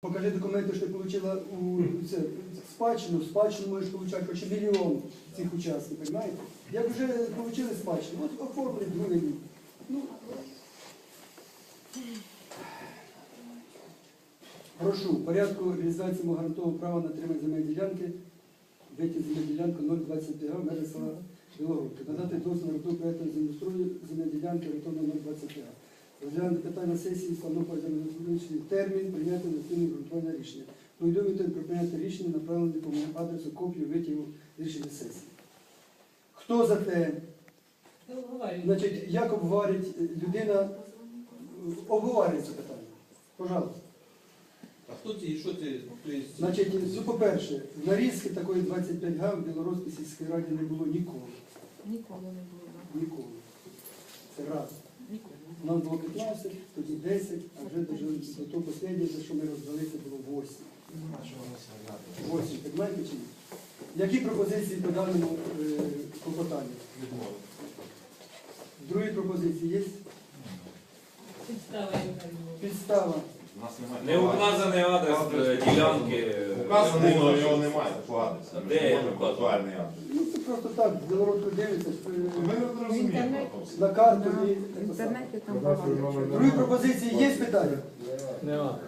Покажи документи, що ти отримала у це, спадщину. Спадщину можеш отримати хоч мільйон цих учасників, розумієте? Як вже отримали спадщину, от оформили другий рік. Ну, прошу, в порядку реалізації мого гарантового права на отримання земельної ділянки, вийти земельну ділянку 0,25 га, межі села Білогородка. Надати дозвіл на роботу проєкту землеустрою земельної ділянки орієнтовно 0,25 га. Розглянути питання сесії, встановити визначений термін, прийняти наступне ґрунтовне рішення. Повідомити про прийняте рішення, направлене по моєму адресу копію витягу рішення сесії. Хто за те? Значить, як обговорить людина, обговорює це питання. Пожалуйста. А хто ці, що це? Значить, ну, по-перше, нарізки такої 25 га в Білоруській сільській раді не було ніколи. Ніколи не було. да. Ніколи. Це раз. Ніколи. Нам було 15, тоді 10, а вже до, до того останнього, за що ми роздали, це було 8. 8, понимаєте чи ні? Які пропозиції по даному е, клопотанню? Другі пропозиції є? Підстава. Підстава. У нас немає Не указаний адрес е, ділянки. Указаний, але його немає по адресу. Ми де не можемо указую? актуальний адрес. Ну це просто так, в Білородку дивиться, Ми е, не розуміємо. на карту і В інтернеті там багато. Другі пропозиції є питання? Нема.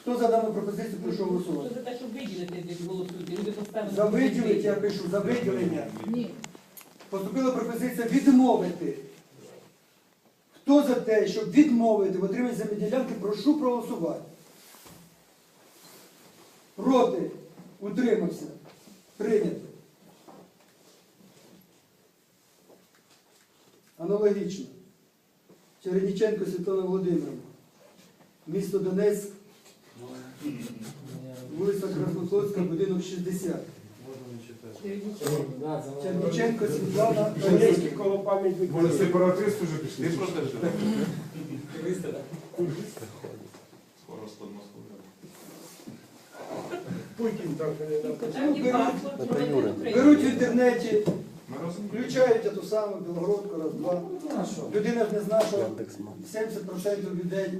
Хто за дану пропозицію прошу голосувати? за те, щоб виділити десь голосуйте? Люди поставили. За виділення, я пишу, за виділення. Ні. Поступила пропозиція відмовити. Хто за те, щоб відмовити в отриманні земельної прошу проголосувати. Проти. Утримався. Прийнято. Аналогічно. Черніченко Світлана Володимировна. Місто Донецьк. Вулиця Краснословська, будинок 60. Черніченко Світлана Донецький коло пам'ятника. Може сепаратисти вже Ти пішли? про те, що Туристи, так? скоро з Москви. Путін так не паспорт. Беруть в інтернеті, включають ту саму Білогородку, раз, два. Людина ж не знає, що 70% людей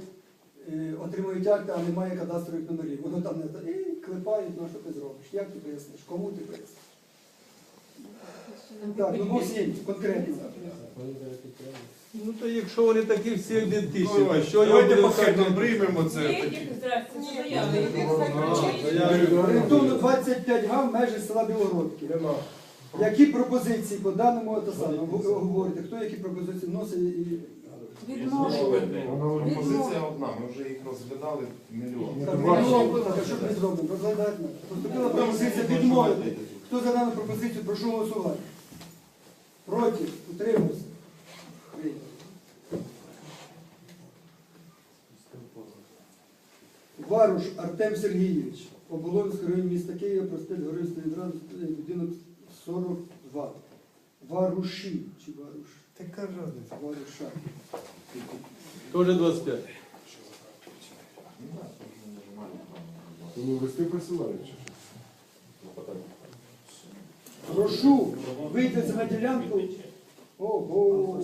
отримують акти, а немає кадастрових номерів. Воно там не і клепають, ну що ти зробиш? Як ти поясниш? Кому ти поясниш? Так, ну всім конкретно. Ну то якщо вони такі всі ідентичні, то що я Давайте буду пакетом приймемо це. Орієнтовно 25 га в межі села Білогородки. Нема. Які пропозиції по даному те саме? Ви говорите, хто які пропозиції вносить і Відмовили. Позиція одна, ми вже їх розглядали мільйон. Що ми зробимо? Розглядати. Поступила пропозиція відмовити. Хто за дану пропозицію, прошу голосувати. Проти? Утримався? Варуш Артем Сергійович, Оболонський район міста Києва, проспект Гори Сталінград, будинок 42. Варуші чи Варуш? Така разниця. Варуша. Теж 25. Тому листи присилали чи що? Прошу вийти на ділянку. Ого!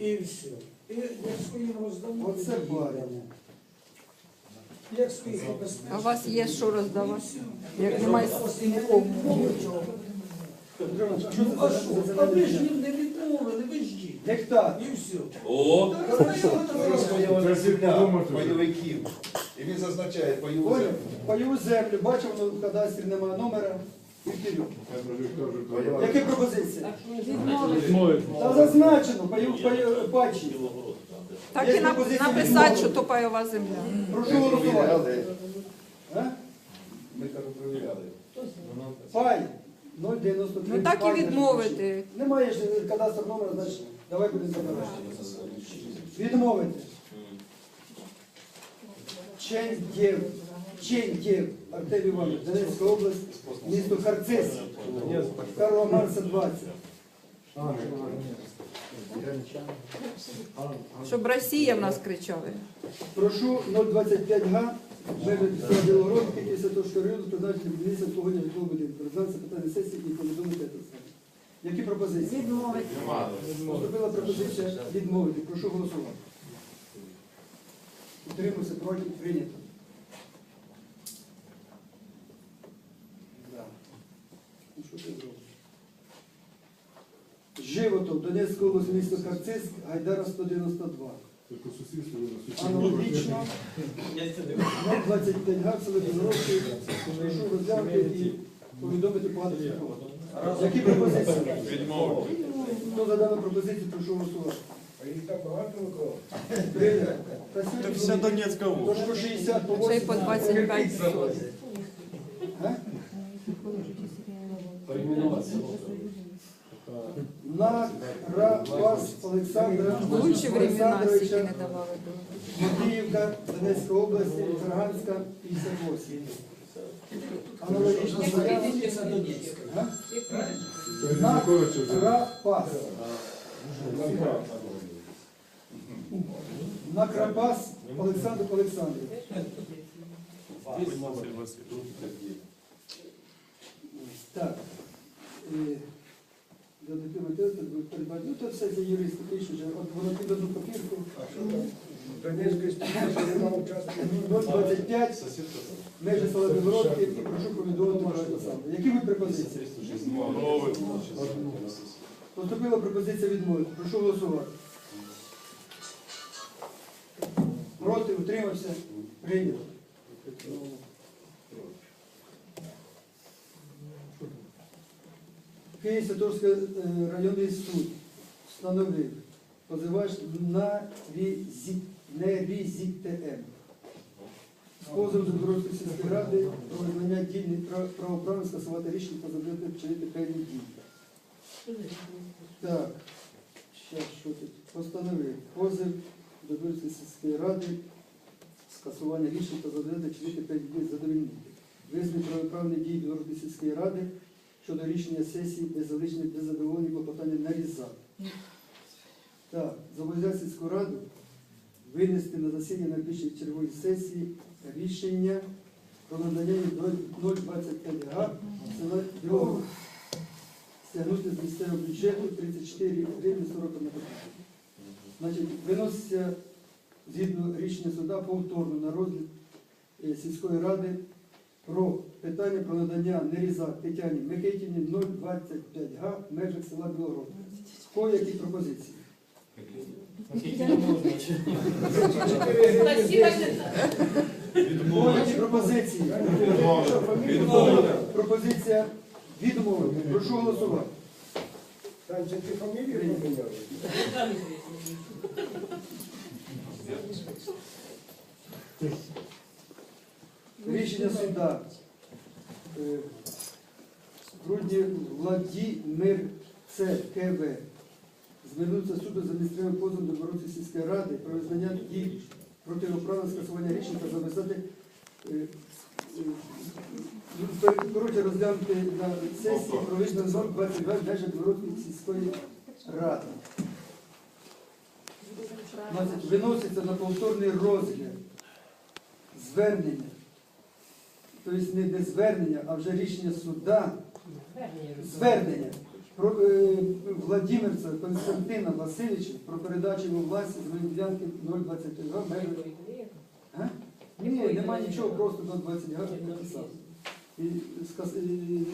І все. І як свої роздамо. Оце барення. Як свої А у вас є що роздавати? Як немає нікому. Петро Іванович, а що Ну а що? А ви ж їм не відмовили, ви ждіть. Гектар. І все. О. Бойовиків. І він зазначає бойову Поняв? землю. Пайову землю, бачив, воно в кадастрі немає номера. І вперед. Бойова. Які пропозиції? Та зазначено, паю, паю, патчі. Так і нап- написати, що то пайова земля. Прошу голосувати. А? Ми кажу, перевіряли. Пай. 0,93. Ну так і відмовити. Немає ж кадастр номера, значить, давай будемо забирати. Відмовити. Чендєв. Чендєв. Артем Іванович, Донецька область, місто Харцис. Карла Марса 20. Щоб Росія в нас кричали. Прошу 025 га, межі села Білогородки, після що району призначити будівництво обслуговування житлового будинку. Розглянути питання сесії і повідомити це саме. Які пропозиції? Відмовити. Поступила пропозиція відмовити. Прошу голосувати. Утримався проти прийнято. Да. Ну що ти зробиш? Животов, Донецька область, місто Харциск, Гайдара 192. Це по сусідству, ви. Аналогічно, Я сюди. 25 гав, село Білоровки, прошу розглянути і повідомити по адресу. Які пропозиції? Хто за дану пропозицію, прошу голосувати. А їх так багато Микола? Прийнято. Та сьогодні вони- Донецька область. по 60, по Ще й по 25 25. сотень. Перейменувати село. На Рапас Олександра Олександровича, давали. Донецька область, Ферганська, 58. Аналогічно Як заява. прізвище в Донецьку? А? Як прізвище? Це На Януковича взяли. Рапас. На Крапас Олександр Олександрович. Так. Е, до дитини передбачити. Ну, це все це юристи пишуть, от воно під одну копірку. Донецької столиці нема учасників. 025, межі села Білородки, і прошу повідомити про це саме. Які ви пропозиції? Поступила пропозиція відмовити. Прошу голосувати. Проти, утримався, прийнято. Київ Святовський е, районний суд встановив позивач на Різі- не Різік ТМ. З позовом Дорожньої сільської ради про визнання дільних прав- правоправно скасувати рішення та забрати вчинити певні дії. Так, ще що тут? Постановив позов Дорожньої сільської ради скасування рішень та задовольнити вчинити певні дії задовольнити. Визнати правоправні дії Білоруської сільської ради щодо рішення сесії без залишення без задоволення клопотання на різак. Так, зобов'язати сільську раду винести на засідання найближчої чергової сесії рішення про надання 0,25 га села Білорус. Стягнути з місцевого бюджету 34 гривні 40 на. Значить, виноситься згідно рішення суда повторно на розгляд е, сільської ради про питання про надання нерізак Тетяні Микитіні 0,25 га в межах села Білогород. В кого які пропозиції? Кого які пропозиції? Пропозиція відмови. Прошу голосувати. Там це ти фамілію поміняли? Ізвісно. Рішення суда. Е, В грудні Владімир Це КВ. Звернувся суду за адміністративним позовом до Бородської сільської ради про визнання дій протиправного скасування рішень та завезати е, е, ну, коротше розглянути на сесії про визнання норм 22 в межах Бородської сільської ради. Виноситься на повторний розгляд звернення. Тобто не, не звернення, а вже рішення суда, звернення про е, Владимирця Константина Васильовича про передачу йому власті земельної ділянки 0,20 га в Ні, нема нічого, просто 0,20 га написав. І скас- і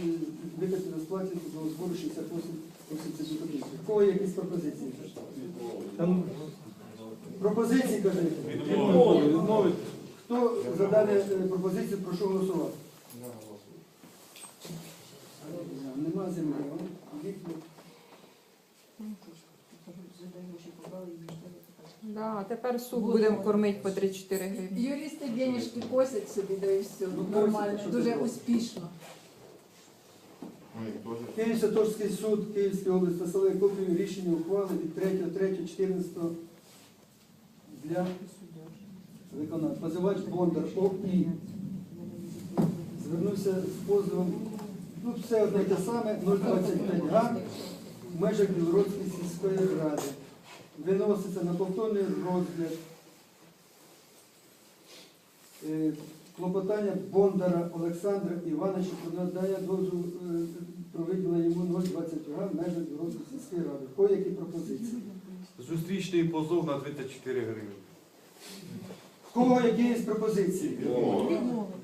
викати розплаті до збору 68 80 копійок. В кого є якісь пропозиції? Там Пропозиції, кажете? відмовити. Хто за дану е, пропозицію, прошу голосувати. Нема землі. Да, тепер суп будемо кормити по 3-4 гривні. Юристи денежки косять собі, да і все. Ну, Нормально, косять, дуже успішно. Ми їх Київ Святошський суд Київської області насилає копію рішення ухвали від 3.3.14 для виконання. Позивач Бондар ОІ звернувся з позовом, ну все одне те саме, 0,25 га в межах Білоруської сільської ради. Виноситься на повторний розгляд е, клопотання Бондара Олександра Івановича про надання дозволу е, про виділення йому 0,20 га в межах Білоруської сільської ради. Кої які пропозиції? Зустрічний позов на 34 гривні. кого які є пропозиції?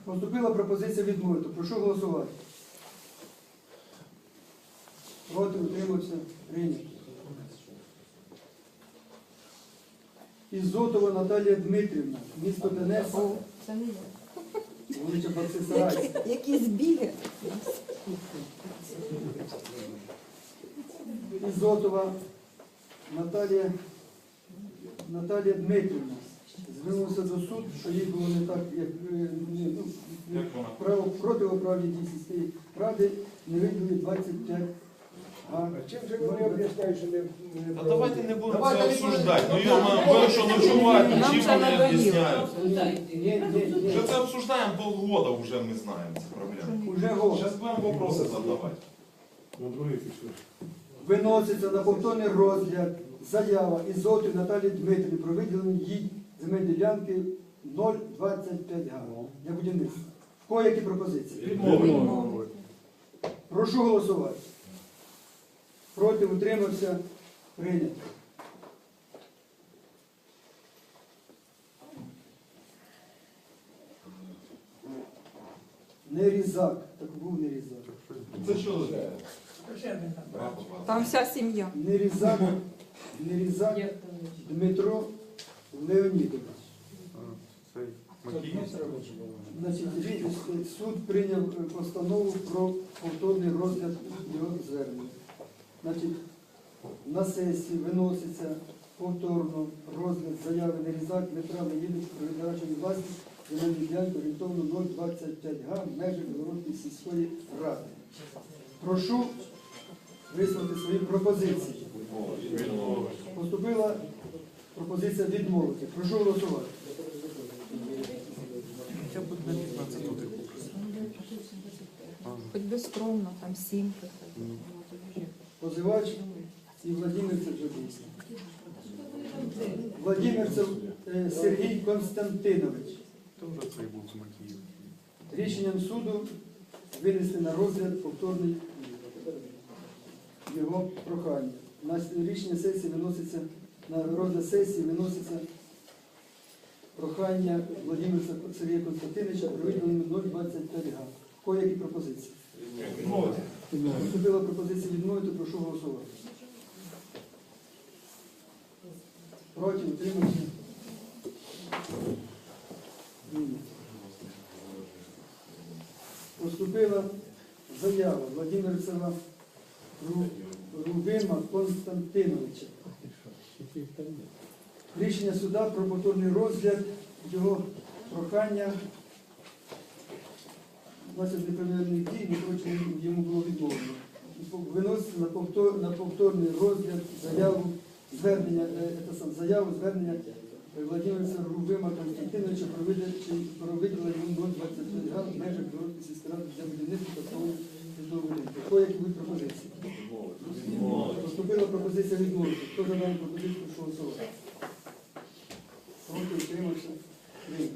Поступила пропозиція відмовити. Прошу голосувати. Проти утримався. Прийнято. Ізотова Наталія Дмитрівна, місто Донець, це не я. вулиця Баксисарай. Які- Якісь біги. Ізотова Наталія, Наталія Дмитрівна звернулася до суду, що їй було не так, як е, ну, право противоправні дії ради не виділили 25 А чим же вони об'ясняють, що не, не Та давайте не будемо це обсуждати. Ну йома, ви що ночувати, чим вони об'ясняють? Вже це обсуждаємо полгода, вже ми знаємо ці проблеми. Уже голос. Зараз будемо вопроси задавати. На другий. Виноситься на повторний розгляд заява Ізотів Наталії Дмитрівни про виділення їй земельної ділянки 0,25 га для будівництва. В кого які пропозиції? Відмови. Прошу голосувати. Проти утримався. Прийнято. Нерізак. Так був нерізак. Це що? Там вся сім'я. Нерізак. Нерізак Як там? Дмитро Леонідович. Макіїв. Значить, суд прийняв е, постанову про повторний розгляд його звернення. Значить, на сесії виноситься повторно розгляд заяви Нерізак Дмитра Леонідовича про віддачу власність земельної ділянки орієнтовно 0,25 га в межах Білоруської сільської ради. Прошу висловити свої пропозиції. Поступила пропозиція відмовити. Прошу голосувати. Хоч би скромно, там сім. Позивач і Владимир це. Владимир це е, Сергій Константинович. Вже цей був з Макіїв? Рішенням суду винести на розгляд повторний його прохання. На рішення сесії виноситься на розгляд сесії виноситься прохання Владимира Сергія Константиновича про виділення 0,25 га. Кого які пропозиції? Поступила пропозиція відмовити, прошу голосувати. Проти, утримався. Ні. Поступила заява Владимирцева Ру- Рубима Константиновича. Рішення суда про повторний розгляд його прохання внаслідок неправильних дій, не хоче йому було відмовлено. Виноситься на, повтор, на повторний розгляд заяву звернення, е, це сам, заяву звернення Владимира Рубима Константиновича про виділення йому 0,25 га в межах Білоруської сільської ради для будівництва та встановлення житлового. Кого які будуть пропозиції? Поступила пропозиція відмовити. Хто за дану пропозицію, голосувати. Проти утримався. Прийнято.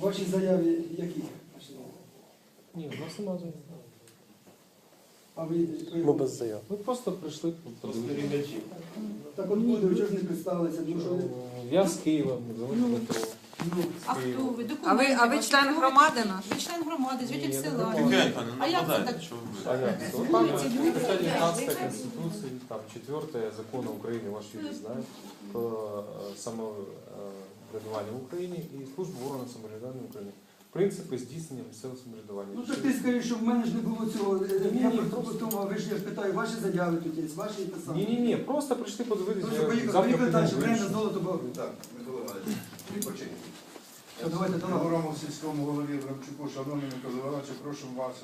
Ваші заяви які? Ні, у нас нема заяв. А ви Ми без заяв. Ми просто прийшли. Спостерігачі. так от буде, ви чого ж не представилися, тому що Я з Києва, Дмитро. Ну, А хто ви? Документи А ви, а ви ваші член громади наш? Ви член громади, житель села. А як це так? А як це? Вот там стаття 19 Конституции, там 4 закону України, ваш юрист знає, про е, самоврядування в Україні і службу органів самоврядування в Україні. Принципи здійснення місцевого самоврядування. Ну так ти скажи, що в мене ж не було цього. Я просто тому, а ви ж я ж питаю, ваші заяви тут є, ваші саме. Ні, ні, ні, просто прийшли подивитися. Ну що, поїхали, завтра поїхали далі, підемо вирішимо. золото багато. Так, Микола Іванович, відпочинь. Що, давайте, давай. Говоримо сільському голові Брамчуку, шановний Микола прошу вас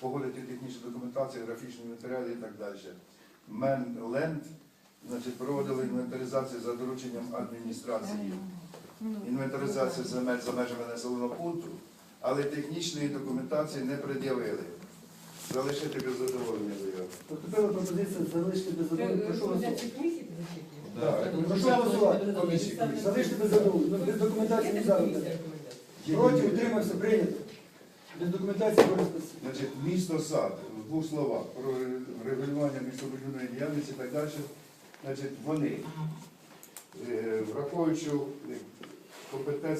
погодити технічну документацію, графічні матеріали і так далі. Мен Ленд, значить, проводили інвентаризацію за дорученням адміністрації. Інвентаризацію земель за межами населеного пункту, але технічної документації не пред'явили. Залишити без задоволення заяву. Поступила пропозиція залишити без задоволення. Прошу голосувати. Голосувати. Залишити без задоволення. Без документації не. Проти, утримався, прийнято. Без документації користуватися. Значить, місто сад, в двох словах, про регулювання містобудівної діяльності і так далі. Значить, вони Е, Враховуючи е, компетенцію